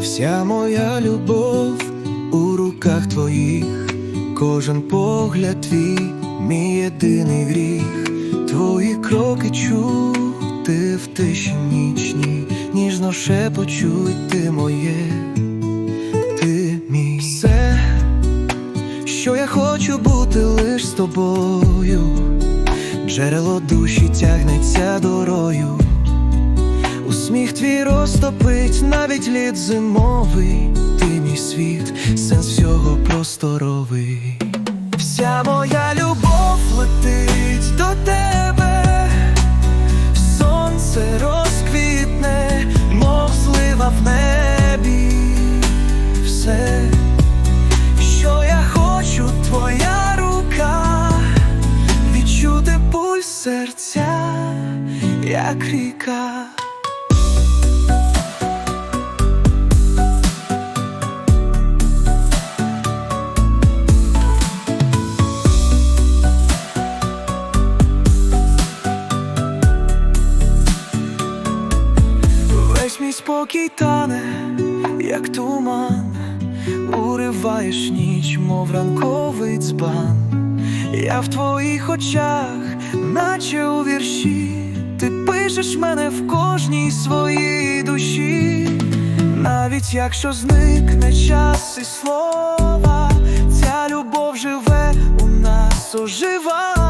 Вся моя любов у руках твоїх, кожен погляд твій, мій єдиний гріх, твої кроки чути в тиші нічній, ніжно шепочуть ти моє, ти мій. Все, що я хочу бути лиш з тобою, джерело душі тягнеться дорою. Усміх твій розтопить навіть лід зимовий, ти мій світ, сенс всього просторовий. Вся моя любов летить до тебе, сонце розквітне, мов злива в небі. Все, що я хочу, твоя рука, відчути пульс серця, як ріка. Весь мій спокій тане, як туман, уриваєш ніч, мов ранковий дзбан. Я в твоїх очах, наче у вірші, ти пишеш мене в кожній своїй душі, навіть якщо зникне час і слова, ця любов живе у нас ожива,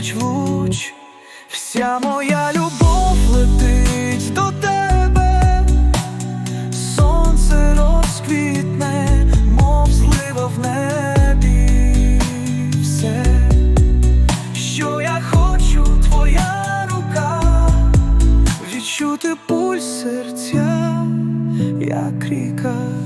тисяч луч, вся моя любов летить до тебе, сонце розквітне, мов злива в небі. Все, що я хочу, твоя рука, відчути пульс серця, як ріка.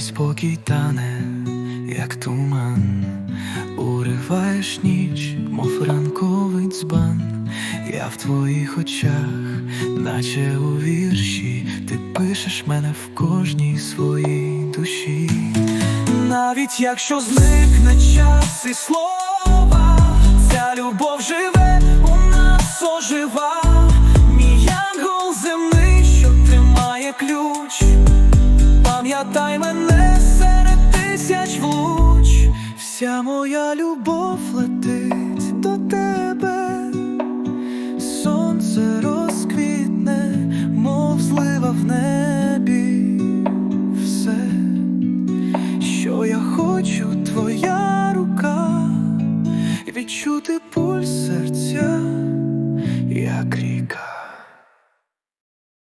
Мій спокій тане, як туман, уриваєш ніч, мов ранковий дзбан. Я в твоїх очах, наче у вірші, ти пишеш мене в кожній своїй душі. Навіть якщо зникне час і слова, ця любов живе у нас ожива. Вся моя любов летить до тебе, сонце розквітне, мов злива в небі, все, що я хочу, твоя рука, відчути пульс серця, як ріка.